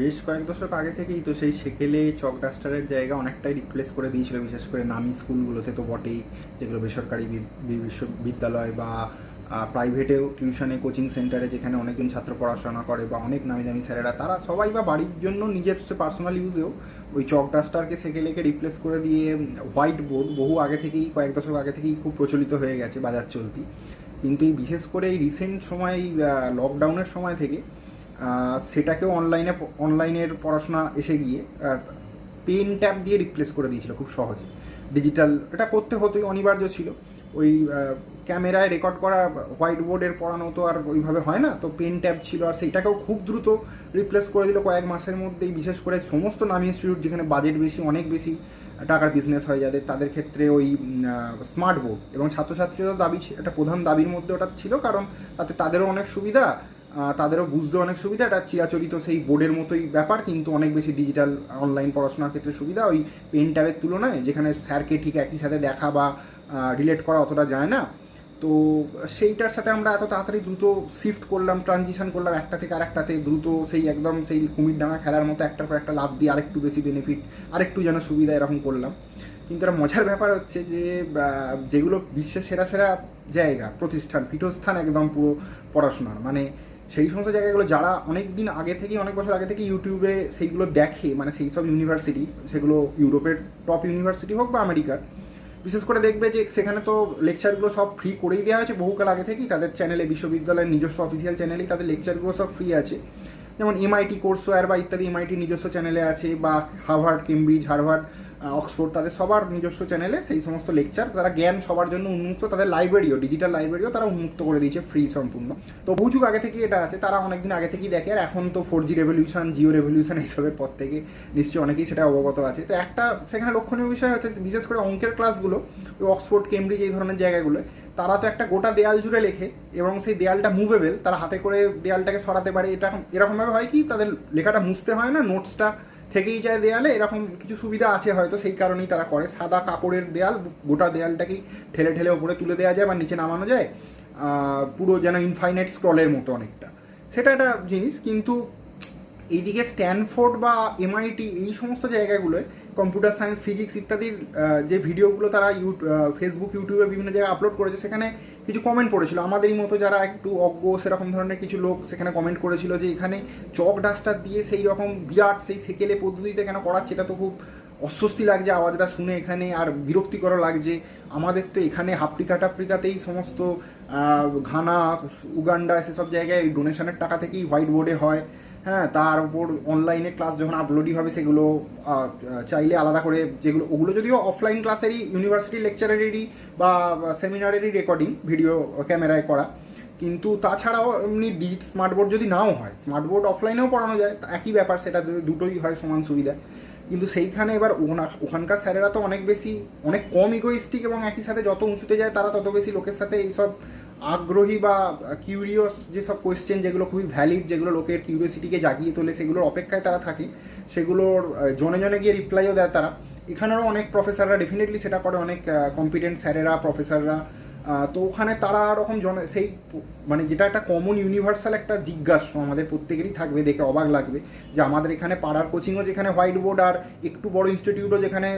বেশ কয়েক দশক আগে থেকেই তো সেই সেকেলে চক ডাস্টারের জায়গা অনেকটাই রিপ্লেস করে দিয়েছিল, বিশেষ করে নামি স্কুলগুলোতে তো বটেই, যেগুলো বেসরকারি বিশ্ববিদ্যালয় বা প্রাইভেটেও টিউশনে কোচিং সেন্টারে যেখানে অনেকজন ছাত্র পড়াশোনা করে বা অনেক নামি দামি স্যারেরা, তারা সবাই বা বাড়ির জন্য নিজের পার্সোনাল ইউজেও ওই চক ডাস্টারকে, সেকেলেকে রিপ্লেস করে দিয়ে হোয়াইট বোর্ড বহু আগে থেকেই, কয়েক দশক আগে থেকেই খুব প্রচলিত হয়ে গেছে বাজার চলতি কিন্তু এই বিশেষ করে এই রিসেন্ট সময় লকডাউনের সময় থেকে সেটাকেও অনলাইনে অনলাইনের পড়াশোনা এসে গিয়ে পেন ট্যাব দিয়ে রিপ্লেস করে দিয়েছিল খুব সহজে। ডিজিটাল এটা করতে হতোই, অনিবার্য ছিল। ওই ক্যামেরায় রেকর্ড করা হোয়াইট বোর্ডের পড়ানো তো আর ওইভাবে হয় না, তো পেন ট্যাব ছিল আর সেইটাকেও খুব দ্রুত রিপ্লেস করে দিল কয়েক মাসের মধ্যেই। বিশেষ করে সমস্ত নামি ইনস্টিটিউট যেখানে বাজেট বেশি, অনেক বেশি টাকার বিজনেস হয়ে যাদের, তাদের ক্ষেত্রে ওই স্মার্ট বোর্ড এবং ছাত্রছাত্রীদের দাবি একটা প্রধান দাবির মধ্যে ওটা ছিল, কারণ তাতে তাদেরও অনেক সুবিধা। তাদেরও বুঝতে অনেক সুবিধা। এটা চিরাচরিত সেই বোর্ডের মতোই ব্যাপার, কিন্তু অনেক বেশি ডিজিটাল অনলাইন পড়াশোনার ক্ষেত্রে সুবিধা। ওই পেন ট্যাবের তুলনায় যেখানে স্যারকে ঠিক একই সাথে দেখা বা রিলেট করা অতটা যায় না। তো সেইটার সাথে আমরা এত তাড়াতাড়ি দ্রুত শিফট করলাম ট্রানজিশন করলাম একটা থেকে আরেকটাতে, দ্রুত সেই একদম সেই কুমির ডাঙা খেলার মতো একটার পর একটা লাভ দিয়ে আরেকটু বেশি বেনিফিট আরেকটু যেন সুবিধা এরকম করলাম। কিন্তু একটা মজার ব্যাপার হচ্ছে যে যেগুলো বিশ্বের সেরা সেরা জায়গা, প্রতিষ্ঠান, পীঠস্থান একদম পুরো পড়াশোনার। মানে সেই সমস্ত জায়গাগুলো যারা অনেক দিন আগে থেকে অনেক বছর আগে থেকে ইউটিউবে সেইগুলো দেখে মানে সেই সব ইউনিভার্সিটি সেগুলো ইউরোপের টপ ইউনিভার্সিটি হোক বা আমেরিকার, বিশেষ করে দেখবে যে সেখানে তো লেকচারগুলো সব ফ্রি করেই দেওয়া হয়েছে বহুকাল আগে থেকেই তাদের চ্যানেলে বিশ্ববিদ্যালয়ের নিজস্ব অফিসিয়াল চ্যানেলেই তাদের লেকচারগুলো সব ফ্রি আছে। যেমন এমআইটি কোর্সওয়্যার বা ইত্যাদি এমআইটি নিজস্ব চ্যানেলে আছে বা হার্ভার্ড কেমব্রিজ হার্ভার্ড অক্সফোর্ড তাদের সবার নিজস্ব চ্যানেলে সেই সমস্ত লেকচার তারা জ্ঞান সবার জন্য উন্মুক্ত, তাদের লাইব্রেরিও ডিজিটাল লাইব্রেরিও তারা উন্মুক্ত করে দিয়েছে ফ্রি সম্পূর্ণ। তো বহু আগে থেকেই এটা আছে, তারা অনেকদিন আগে থেকেই দেখে, আর এখন তো four G revolution Jio revolution এইসবের পর থেকে নিশ্চয়ই অনেকেই সেটা অবগত আছে। তো একটা সেখানে লক্ষণীয় বিষয় হচ্ছে, বিশেষ করে অঙ্কের ক্লাসগুলো ওই অক্সফোর্ড কেমব্রিজ এই ধরনের জায়গাগুলো তারা তো একটা গোটা দেয়াল জুড়ে লেখে, এবং সেই দেয়ালটা মুভেবেল তারা হাতে করে দেয়ালটাকে সরাতে পারে। এটা এরকমভাবে হয় কি, তাদের লেখাটা মুছতে হয় না নোটসটা থেকেই যায় দেয়ালে, এরকম কিছু সুবিধা আছে হয়তো, সেই কারণেই তারা করে। সাদা কাপড়ের দেয়াল, গোটা দেয়ালটাকেই ঠেলে ঠেলে ওপরে তুলে দেওয়া যায় বা নিচে নামানো যায় পুরো যেন ইনফাইনাইট স্ক্রলের মতো অনেকটা। সেটা একটা জিনিস, কিন্তু এইদিকে স্ট্যানফোর্ড বা এমআইটি এই সমস্ত জায়গাগুলোয় কম্পিউটার সায়েন্স ফিজিক্স ইত্যাদির যে ভিডিওগুলো তারা ইউ ফেসবুক ইউটিউবে বিভিন্ন জায়গায় আপলোড করেছে, সেখানে কিছু কমেন্ট পড়েছিল। আমাদেরই মতো যারা একটু অজ্ঞ, সেরকম ধরনের কিছু লোক সেখানে কমেন্ট করেছিল যে এখানে চক ডাস্টার দিয়ে সেই রকম বিরাট সেই সেকেলে পদ্ধতিতে কেন করাচ্ছে, এটা তো খুব অস্বস্তি লাগছে, আওয়াজটা শুনে এখানে আর বিরক্তিকর লাগছে। আমাদের তো এখানে হাফ্রিকা টাফ্রিকাতেই সমস্ত ঘানা, উগান্ডা, সেসব জায়গায় ডোনেশনের টাকা থেকেই হোয়াইট বোর্ডে হয়। হ্যাঁ তার উপর অনলাইনে ক্লাস যখন আপলোডই হবে, সেগুলো চাইলে আলাদা করে যেগুলো, ওগুলো যদিও অফলাইন ক্লাসেরই ইউনিভার্সিটি লেকচারেরই বা সেমিনারেরই রেকর্ডিং ভিডিও ক্যামেরায় করা। কিন্তু তাছাড়াও এমনি ডিজিট স্মার্ট বোর্ড যদি নাও হয় স্মার্ট বোর্ড অফলাইনেও পড়ানো যায় একই ব্যাপার, সেটা দুটোই হয় সমান সুবিধা। কিন্তু সেইখানে এবার ওখানকার স্যারেরা তো অনেক বেশি, অনেক কম ইগোইস্টিক এবং একই সাথে যত উঁচুতে যায়, তারা তত বেশি লোকের সাথে এইসব আগ্রহী বা কিউরিয়াস যেসব কোয়েশ্চেন যেগুলো খুবই ভ্যালিড যেগুলো লোকের কিউরিয়াসিটিকে জাগিয়ে তোলে, সেগুলোর অপেক্ষায় তারা থাকে। সেগুলোর জনে জনে গিয়ে রিপ্লাইও দেয় তারা। এখানেরও অনেক প্রফেসররা ডেফিনেটলি সেটা করে, অনেক কম্পিটেন্ট স্যারেরা প্রফেসররা তো ওখানে তারা রকম জন, সেই মানে যেটা একটা কমন ইউনিভার্সাল একটা জিজ্ঞাসা আমাদের প্রত্যেকেরই থাকবে, দেখে অবাক লাগবে, যে আমাদের এখানে পাড়ার কোচিংও যেখানে হোয়াইট বোর্ড আর একটু বড় ইনস্টিটিউটও যেখানে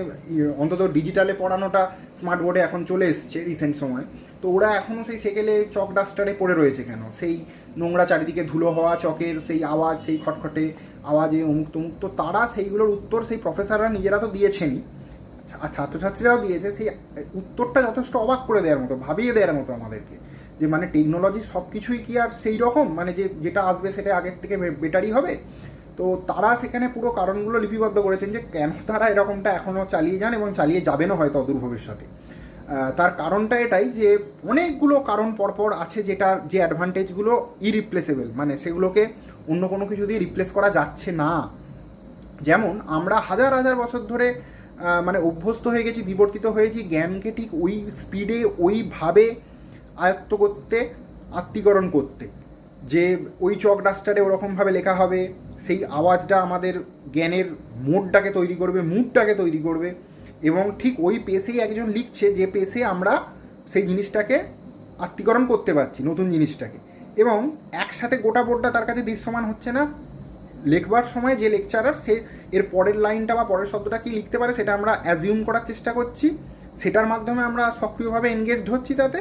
অন্তত ডিজিটালে পড়ানোটা স্মার্ট বোর্ডে এখন চলে এসছে রিসেন্ট সময়। তো ওরা এখনও সেই সেকেলে চক ডাস্টারে পড়ে রয়েছে কেন? সেই নোংরা চারিদিকে ধুলো হওয়া চকের সেই আওয়াজ, সেই খটখটে আওয়াজে অমুক তমুক তো তারা সেইগুলোর উত্তর সেই প্রফেসররা নিজেরা তো দিয়েছেনই। ছাত্রছাত্রীরাও দিয়েছে, সেই উত্তরটা যথেষ্ট অবাক করে দেওয়ার মতো, ভাবিয়ে দেওয়ার মতো আমাদেরকে। যে মানে টেকনোলজি সব কিছুই কি আর সেই রকম? মানে যে, যেটা আসবে সেটা আগের থেকে বেটারই হবে? তো তারা সেখানে পুরো কারণগুলো লিপিবদ্ধ করেছেন যে, কেন তারা এরকমটা এখনও চালিয়ে যান এবং চালিয়ে যাবেনও হয়তো অদূর ভবিষ্যতে। তার কারণটা এটাই যে, অনেকগুলো কারণ পরপর আছে যেটার যে অ্যাডভান্টেজগুলো ইরিপ্লেসেবল মানে সেগুলোকে অন্য কোনো কিছু দিয়ে রিপ্লেস করা যাচ্ছে না। যেমন, আমরা হাজার হাজার বছর ধরে মানে অভ্যস্ত হয়ে গেছি, বিবর্তিত হয়েছি জ্ঞানকে ঠিক ওই স্পিডে ওইভাবে আয়ত্ত করতে, আত্মীকরণ করতে। যে ওই চক ডাস্টারে ওরকমভাবে লেখা হবে, সেই আওয়াজটা আমাদের জ্ঞানের মোডটাকে তৈরি করবে, মুডটাকে তৈরি করবে এবং ঠিক ওই পেসেই একজন লিখছে, যে পেসে আমরা সেই জিনিসটাকে আত্মীকরণ করতে পারছি, নতুন জিনিসটাকে। এবং একসাথে গোটা বোর্ডটা তার কাছে দৃশ্যমান হচ্ছে না। লেখবার সময় যে লেকচারার সে এর পরের লাইনটা বা পরের শব্দটা কি লিখতে পারে সেটা আমরা অ্যাজিউম করার চেষ্টা করছি। সেটার মাধ্যমে আমরা সক্রিয়ভাবে এনগেজড হচ্ছি তাতে।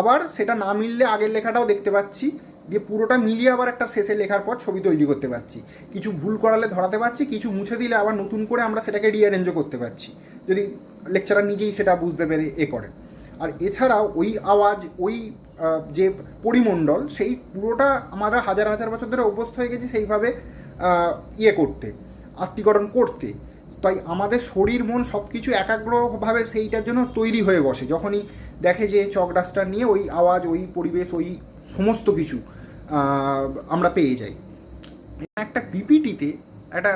আবার সেটা না মিললে আগের লেখাটাও দেখতে পাচ্ছি। দিয়ে পুরোটা মিলিয়ে আবার একটা শেষে লেখার পর ছবি তৈরি করতে পারছি। কিছু ভুল করালে ধরাতে পারছি, কিছু মুছে দিলে আবার নতুন করে আমরা সেটাকে রিঅ্যারেঞ্জও করতে পারছি। যদি লেকচারার নিজেই সেটা বুঝতে পেরে এ করে। আর এছাড়াও ওই আওয়াজ, ওই যে পরিমণ্ডল, সেই পুরোটা আমরা হাজার হাজার বছর ধরে অভ্যস্ত হয়ে গেছি সেইভাবে ইয়ে করতে। আত্মীকরণ করতে। তাই আমাদের শরীর, মন সব কিছু একাগ্রভাবে সেইটার জন্য তৈরি হয়ে বসে। যখনই দেখে যে চক ডাস্টার নিয়ে ওই আওয়াজ, ওই পরিবেশ, ওই সমস্ত কিছু আমরা পেয়ে যাই। একটা পিপিটিতে একটা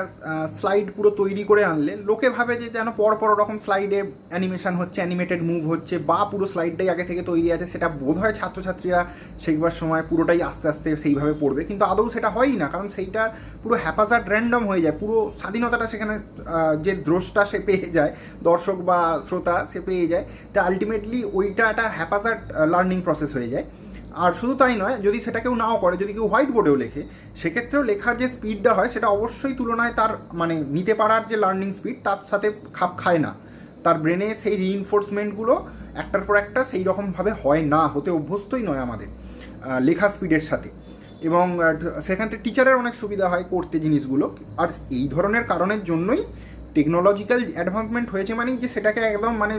স্লাইড পুরো তৈরি করে আনলে লোকে ভাবে যে যেন পর পর রকম স্লাইডে অ্যানিমেশন হচ্ছে অ্যানিমেটেড মুভ হচ্ছে, বা পুরো স্লাইডটাই আগে থেকে তৈরি আছে, সেটা বোধ হয় ছাত্রছাত্রীরা শিখবার সময় পুরোটাই আস্তে আস্তে সেইভাবে পড়বে। কিন্তু আদৌ সেটা হয়ই না, কারণ সেইটার পুরো হ্যাপাজার্ড র্যান্ডম হয়ে যায়। পুরো স্বাধীনতাটা সেখানে যে দ্রষ্টা সে পেয়ে যায়, দর্শক বা শ্রোতা সে পেয়ে যায়, তা আলটিমেটলি ওইটা একটা হ্যাপাজার্ড লার্নিং প্রসেস হয়ে যায়। আর শুধু তাই নয়, যদি সেটা কেউ নাও করে, যদি কেউ হোয়াইট বোর্ডেও লেখে, সেক্ষেত্রেও লেখার যে স্পিডটা হয়, সেটা অবশ্যই তুলনায় তার মানে নিতে পারার যে লার্নিং স্পিড তার সাথে খাপ খায় না। তার ব্রেনে সেই রিইনফোর্সমেন্টগুলো একটার পর একটা সেই রকমভাবে হয় না, হতে অভ্যস্তই নয় আমাদের লেখা স্পিডের সাথে। এবং সেখান থেকে টিচারের অনেক সুবিধা হয় করতে জিনিসগুলো, আর এই ধরনের কারণের জন্যই টেকনোলজিক্যাল অ্যাডভান্সমেন্ট হয়েছে মানেই যে সেটাকে একদম মানে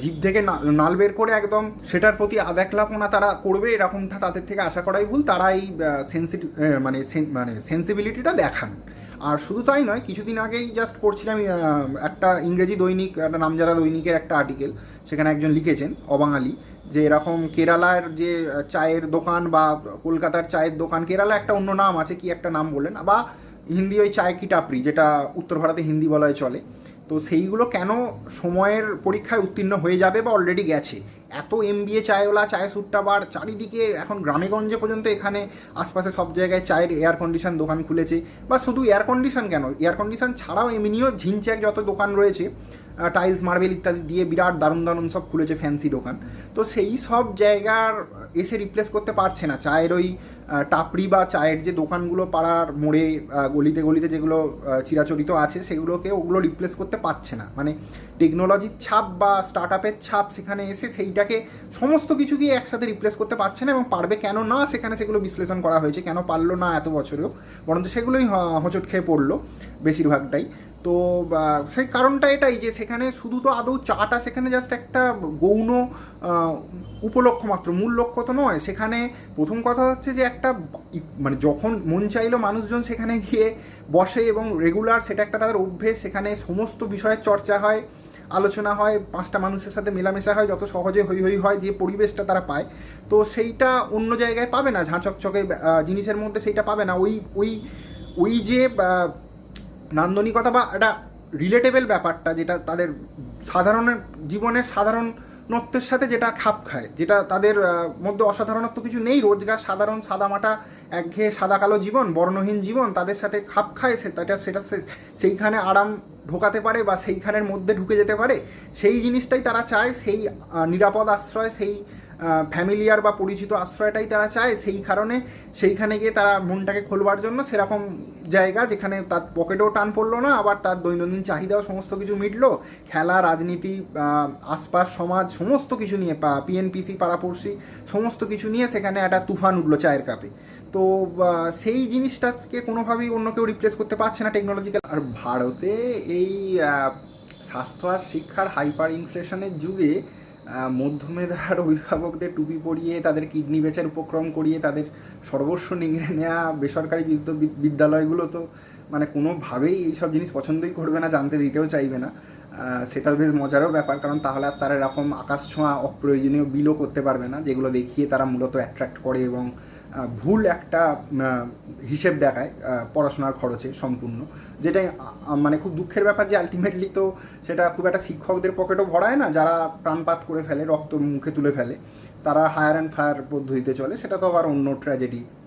জিভ থেকে নাল বের করে একদম সেটার প্রতি আদাকলাপনা তারা করবে এরকমটা তাদের থেকে আশা করাই ভুল তারা এই সেন্সিটিভ মানে মানে সেন্সিবিলিটিটা দেখান। আর শুধু তাই নয়, কিছুদিন আগেই জাস্ট পড়ছিলাম একটা ইংরেজি দৈনিক, একটা নামজাদা দৈনিকের একটা আর্টিকেল সেখানে একজন লিখেছেন, অবাঙালি, যে এরকম কেরালার যে চায়ের দোকান বা কলকাতার চায়ের দোকান কেরালা একটা অন্য নাম আছে, কি একটা নাম বললেন, বা হিন্দি ওই চায় কি টাপড়ি যেটা উত্তর ভারতে হিন্দি বলায় চলে। তো সেইগুলো কেন সময়ের পরীক্ষায় উত্তীর্ণ হয়ে যাবে বা অলরেডি গেছে? এত এম বি এ চায়ওয়ালা চায় সুট্টাবার চারিদিকে এখন গ্রামেগঞ্জে পর্যন্ত এখানে আশপাশে সব জায়গায় চায়ের এয়ার কন্ডিশন দোকান খুলেছে। বা শুধু এয়ার কন্ডিশন কেন? এয়ার কন্ডিশন ছাড়াও এমনিও ঝিনচ্যাক যত দোকান রয়েছে টাইলস মার্বেল ইত্যাদি দিয়ে বিরাট দারুণ দারুণ সব খুলেছে ফ্যান্সি দোকান। তো সেই সব জায়গার এসে রিপ্লেস করতে পারছে না। চায়ের ওই টাপড়ি বা চায়ের যে দোকানগুলো পাড়ার মোড়ে গলিতে গলিতে যেগুলো চিরাচরিত আছে, সেগুলোকে ওগুলো রিপ্লেস করতে পারছে না। মানে টেকনোলজির ছাপ বা স্টার্ট আপের ছাপ সেখানে এসে সেইটাকে সমস্ত কিছুকে একসাথে রিপ্লেস করতে পারছে না এবং পারবে কেন না সেখানে সেগুলো বিশ্লেষণ করা হয়েছে। কেন পারল না এত বছরেও? বরঞ্চ সেগুলোই হোঁচট খেয়ে পড়ল বেশিরভাগটাই। তো সেই কারণটা এটাই যে সেখানে শুধু তো আদৌ চাটা সেখানে জাস্ট একটা গৌণ উপলক্ষ মাত্র, মূল লক্ষ্য তো নয়। সেখানে প্রথম কথা হচ্ছে যে একটা মানে যখন মন চাইলো মানুষজন সেখানে গিয়ে বসে এবং রেগুলার সেটা একটা তাদের অভ্যেস, সেখানে সমস্ত বিষয়ের চর্চা হয়, আলোচনা হয়, পাঁচটা মানুষের সাথে মেলামেশা হয়, যত সহজে হই হই হয় যে পরিবেশটা তারা পায়। তো সেইটা অন্য জায়গায় পাবে না, ঝাঁচকচকে জিনিসের মধ্যে সেইটা পাবে না। ওই ওই ওই যে নান্দনিকতা বা একটা রিলেটেবল ব্যাপারটা যেটা তাদের সাধারণ জীবনের সাধারণত্বের সাথে যেটা খাপ খায়, যেটা তাদের মধ্যে অসাধারণত্ব কিছু নেই, রোজগার, সাধারণ, সাদামাটা, একঘেয়ে সাদা কালো জীবন, বর্ণহীন জীবন, তাদের সাথে খাপ খায় সেটা সেটা সেইখানে আরাম ঢোকাতে পারে বা সেইখানের মধ্যে ঢুকে যেতে পারে, সেই জিনিসটাই তারা চায়, সেই নিরাপদ আশ্রয়, সেই ফ্যামিলিয়ার বা পরিচিত আশ্রয়টাই তারা চায়, সেই কারণে সেইখানে গিয়ে তারা মনটাকে খোলবার জন্য সেরকম জায়গা যেখানে তার পকেটেও টান পড়ল না, আবার তার দৈনন্দিন চাহিদাও সমস্ত কিছু মিটলো। খেলা, রাজনীতি আশপাশ, সমাজ সমস্ত কিছু নিয়ে, পা পিএনপিসি পাড়াপড়শি সমস্ত কিছু নিয়ে সেখানে একটা তুফান উঠল চায়ের কাপে। তো সেই জিনিসটাকে কোনোভাবেই অন্য কেউ রিপ্লেস করতে পারছে না টেকনোলজিক্যাল আর ভারতে এই স্বাস্থ্য আর শিক্ষার হাইপার ইনফ্লেশনের যুগে মধ্যমেধার অভিভাবকদের টুপি পরিয়ে তাদের কিডনি বেচার উপক্রম করিয়ে তাদের সর্বস্ব নিংড়ে নেওয়া বেসরকারি বিদ্য- বিদ্যালয়গুলো তো মানে কোনোভাবেই এইসব জিনিস পছন্দই করবে না, জানতে দিতেও চাইবে না। সেটা বেশ মজারও ব্যাপার, কারণ তাহলে আর তারা এরকম আকাশ ছোঁয়া অপ্রয়োজনীয় বিলও করতে পারবে না, যেগুলো দেখিয়ে তারা মূলত অ্যাট্রাক্ট করে এবং ভুল একটা হিসেব দেখায় পড়াশোনার খরচে সম্পূর্ণ। যেটাই মানে খুব দুঃখের ব্যাপার যে আলটিমেটলি তো সেটা খুব একটা শিক্ষকদের পকেটও ভরায় না। যারা প্রাণপাত করে ফেলে, রক্ত মুখে তুলে ফেলে, তারা হায়ার অ্যান্ড ফায়ার পদ্ধতিতে চলে। সেটা তো আবার অন্য ট্র্যাজেডি